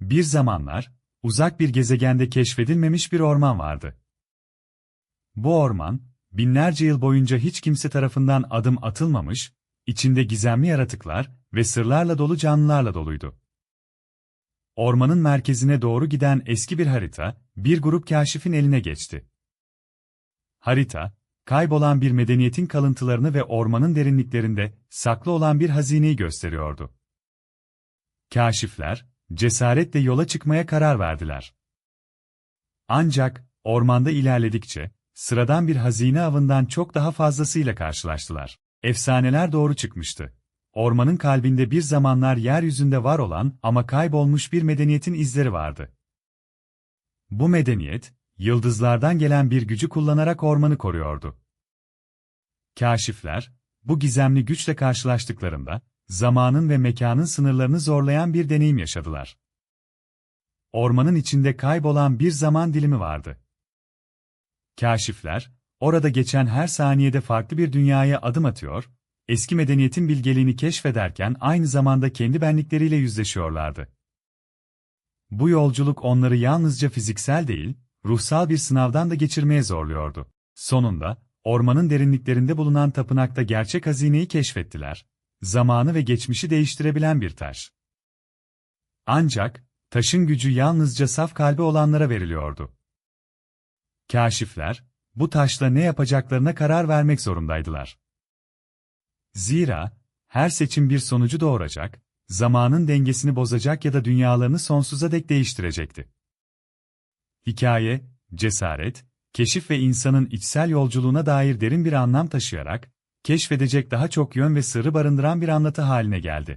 Bir zamanlar, uzak bir gezegende keşfedilmemiş bir orman vardı. Bu orman, binlerce yıl boyunca hiç kimse tarafından adım atılmamış, içinde gizemli yaratıklar ve sırlarla dolu canlılarla doluydu. Ormanın merkezine doğru giden eski bir harita, bir grup kaşifin eline geçti. Harita, kaybolan bir medeniyetin kalıntılarını ve ormanın derinliklerinde saklı olan bir hazineyi gösteriyordu. Kaşifler, cesaretle yola çıkmaya karar verdiler. Ancak, ormanda ilerledikçe, sıradan bir hazine avından çok daha fazlasıyla karşılaştılar. Efsaneler doğru çıkmıştı. Ormanın kalbinde bir zamanlar yeryüzünde var olan ama kaybolmuş bir medeniyetin izleri vardı. Bu medeniyet, yıldızlardan gelen bir gücü kullanarak ormanı koruyordu. Kaşifler, bu gizemli güçle karşılaştıklarında, zamanın ve mekanın sınırlarını zorlayan bir deneyim yaşadılar. Ormanın içinde kaybolan bir zaman dilimi vardı. Kaşifler, orada geçen her saniyede farklı bir dünyaya adım atıyor, eski medeniyetin bilgeliğini keşfederken aynı zamanda kendi benlikleriyle yüzleşiyorlardı. Bu yolculuk onları yalnızca fiziksel değil, ruhsal bir sınavdan da geçirmeye zorluyordu. Sonunda, ormanın derinliklerinde bulunan tapınakta gerçek hazineyi keşfettiler. Zamanı ve geçmişi değiştirebilen bir taş. Ancak, taşın gücü yalnızca saf kalbi olanlara veriliyordu. Kaşifler, bu taşla ne yapacaklarına karar vermek zorundaydılar. Zira, her seçim bir sonucu doğuracak, zamanın dengesini bozacak ya da dünyalarını sonsuza dek değiştirecekti. Hikaye, cesaret, keşif ve insanın içsel yolculuğuna dair derin bir anlam taşıyarak, keşfedecek daha çok yön ve sırrı barındıran bir anlatı haline geldi.